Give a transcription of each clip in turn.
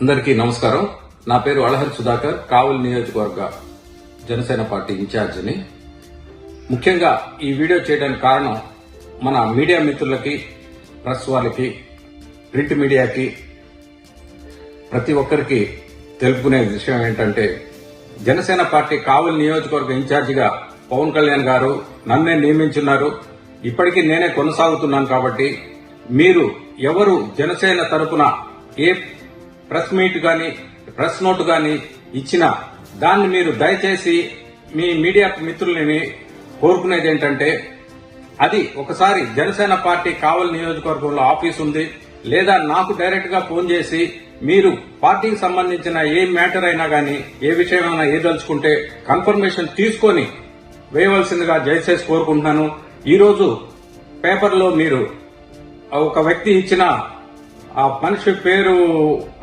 అందరికీ నమస్కారం. నా పేరు అళహర్ సుధాకర్ కావలి నియోజకవర్గ జనసేన పార్టీ ఇన్ఛార్జిని. ముఖ్యంగా ఈ వీడియో చేయడానికి కారణం మన మీడియా మిత్రులకి ప్రెస్ వాళ్ళకి ప్రింట్ మీడియాకి ప్రతి ఒక్కరికి తెలుపుకునే విషయం ఏంటంటే జనసేన పార్టీ కావలి నియోజకవర్గ ఇన్ఛార్జిగా పవన్ కళ్యాణ్ గారు నన్నే నియమించున్నారు. ఇప్పటికీ నేనే కొనసాగుతున్నాను కాబట్టి మీరు ఎవరు జనసేన తరపున ఏ ప్రెస్ మీట్ కానీ ప్రెస్ నోట్ కానీ ఇచ్చిన దాన్ని మీరు దయచేసి మీ మీడియా మిత్రులని కోరుకునేది ఏంటంటే అది ఒకసారి జనసేన పార్టీ కావలి నియోజకవర్గంలో ఆఫీస్ ఉంది లేదా నాకు డైరెక్ట్గా ఫోన్ చేసి మీరు పార్టీకి సంబంధించిన ఏ మ్యాటర్ అయినా గానీ ఏ విషయమైనా ఏదలుచుకుంటే కన్ఫర్మేషన్ తీసుకొని వేయవలసిందిగా దయచేసి కోరుకుంటున్నాను. ఈరోజు పేపర్లో మీరు ఒక వ్యక్తి ఇచ్చిన ఆ మనిషి పేరు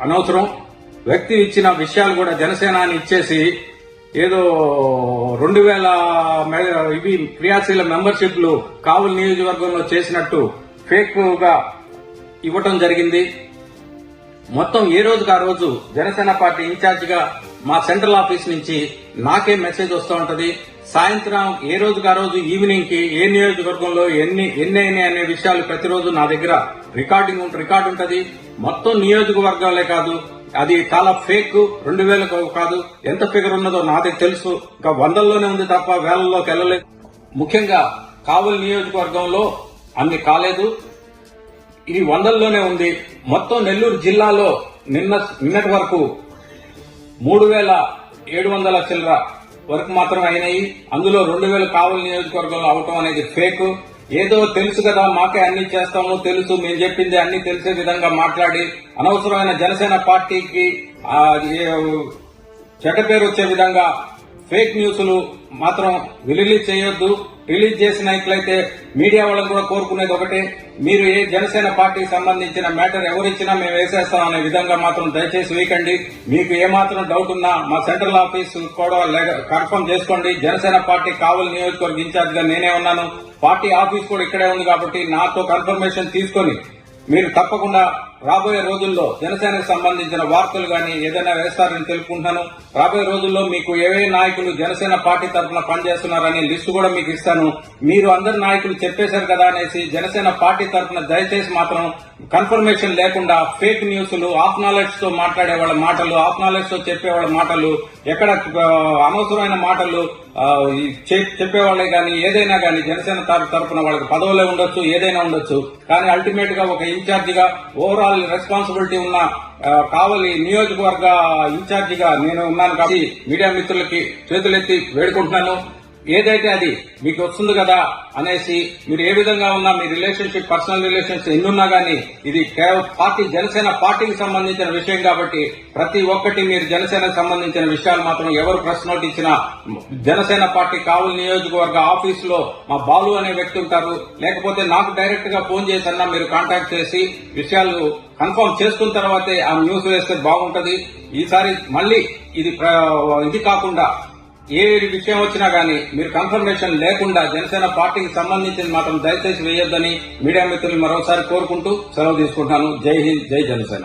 అనవసరం. వ్యక్తి ఇచ్చిన విషయాలు కూడా జనసేన అని ఇచ్చేసి ఏదో రెండు వేల ఇవి క్రియాశీల మెంబర్షిప్లు కావులు నియోజకవర్గంలో చేసినట్టు ఫేక్గా ఇవ్వటం జరిగింది. మొత్తం ఏ రోజుకు ఆ రోజు జనసేన పార్టీ ఇన్ఛార్జిగా మా సెంట్రల్ ఆఫీస్ నుంచి నాకే మెసేజ్ వస్తూ ఉంటది. సాయంత్రం ఏ రోజుకి ఆ రోజు ఈవినింగ్కి ఏ నియోజకవర్గంలో ఎన్ని ఎన్ని అయినాయి అనే విషయాలు ప్రతిరోజు నా దగ్గర రికార్డింగ్ రికార్డు ఉంటది. మొత్తం నియోజకవర్గాలే కాదు అది చాలా ఫేక్ రెండు వేలకు కాదు. ఎంత ఫిగర్ ఉన్నదో నాదే తెలుసు. ఇంకా వందల్లోనే ఉంది తప్ప వేలల్లోకి వెళ్ళలేదు. ముఖ్యంగా కావలి నియోజకవర్గంలో అన్ని కాలేదు. ఇది వందల్లోనే ఉంది. మొత్తం నెల్లూరు జిల్లాలో నిన్న నిన్నటి వరకు మూడు వేల ఏడు వందల చిల్లర వరకు మాత్రమే అయినాయి. అందులో రెండు వేల కావలి నియోజకవర్గంలో అవటం అనేది ఫేక్ ఏదో తెలుసు కదా మాకే అన్ని చేస్తాము తెలుసు మేము చెప్పింది అన్ని తెలిసే విధంగా మాట్లాడి అనవసరమైన జనసేన పార్టీకి చెడ్డ పేరు వచ్చే విధంగా ఫేక్ న్యూస్లు మాత్రం రిలీజ్ చేయొద్దు. రిలీజ్ చేసినట్లయితే మీడియా వాళ్ళని కూడా కోరుకునేది ఒకటే. మీరు ఏ జనసేన పార్టీకి సంబంధించిన మ్యాటర్ ఎవరిచ్చినా మేము వేసేస్తాం అనే విధంగా మాత్రం దయచేసి వేయకండి. మీకు ఏమాత్రం డౌట్ ఉన్నా మా సెంట్రల్ ఆఫీస్ కూడా కన్ఫర్మ్ చేసుకోండి. జనసేన పార్టీ కావలి నియోజకవర్గ ఇన్ఛార్జ్గా నేనే ఉన్నాను. పార్టీ ఆఫీస్ కూడా ఇక్కడే ఉంది కాబట్టి నాతో కన్ఫర్మేషన్ తీసుకొని మీరు తప్పకుండా రాబోయే రోజుల్లో జనసేనకు సంబంధించిన వార్తలు కానీ ఏదైనా వేస్తారని తెలుపుకుంటున్నాను. రాబోయే రోజుల్లో మీకు ఏవే నాయకులు జనసేన పార్టీ తరఫున పనిచేస్తున్నారని లిస్టు కూడా మీకు ఇస్తాను. మీరు అందరు నాయకులు చెప్పేశారు కదా అనేసి జనసేన పార్టీ తరఫున దయచేసి మాత్రం కన్ఫర్మేషన్ లేకుండా ఫేక్ న్యూస్లు ఆఫ్ నాలెడ్జ్తో మాట్లాడే వాళ్ళ మాటలు ఆఫ్ నాలెడ్జ్తో చెప్పేవాళ్ళ మాటలు ఎక్కడ అనవసరమైన మాటలు చె- చెప్పేవాళ్ళే కానీ ఏదైనా కానీ జనసేన తరఫున తరపున వాళ్ళకి పదవులే ఉండొచ్చు ఏదైనా ఉండొచ్చు. కానీ అల్టిమేట్గా ఒక ఇన్ఛార్జిగా ఓవరాల్ ఓవరాల్ రెస్పాన్సిబిలిటీ ఉన్న కావాలి కావలి నియోజకవర్గ ఇన్ఛార్జిగా నేను ఉన్నాను కాబట్టి మీడియా మిత్రులకి చేతులెత్తి వేడుకుంటున్నాను. ఏదైతే అది మీకు వస్తుంది కదా అనేసి మీరు ఏ విధంగా ఉన్నా మీ రిలేషన్షిప్ పర్సనల్ రిలేషన్స్ ఎన్నున్నా గానీ ఇది కేవలం పార్టీ జనసేన పార్టీకి సంబంధించిన విషయం కాబట్టి ప్రతి ఒక్కటి మీరు జనసేనకు సంబంధించిన విషయాలు మాత్రం ఎవరు ప్రెస్ నోట్ ఇచ్చినా జనసేన పార్టీ కావులు నియోజకవర్గ ఆఫీస్లో మా బాలు అనే వ్యక్తి ఉంటారు. లేకపోతే నాకు డైరెక్ట్గా ఫోన్ చేసన్నా మీరు కాంటాక్ట్ చేసి విషయాలు కన్ఫర్మ్ చేసుకున్న తర్వాతే ఆ న్యూస్ వేస్తే బాగుంటది. ఈసారి మళ్ళీ ఇది ప్ర- ఇది కాకుండా ఏ విషయం వచ్చినా గానీ మీరు కన్ఫర్మేషన్ లేకుండా జనసేన పార్టీకి సంబంధించిన మాత్రం దయచేసి వేయొద్దని మీడియా మిత్రులు మరోసారి కోరుకుంటూ సెలవు తీసుకుంటాను జై హింద్ జై జనసేన.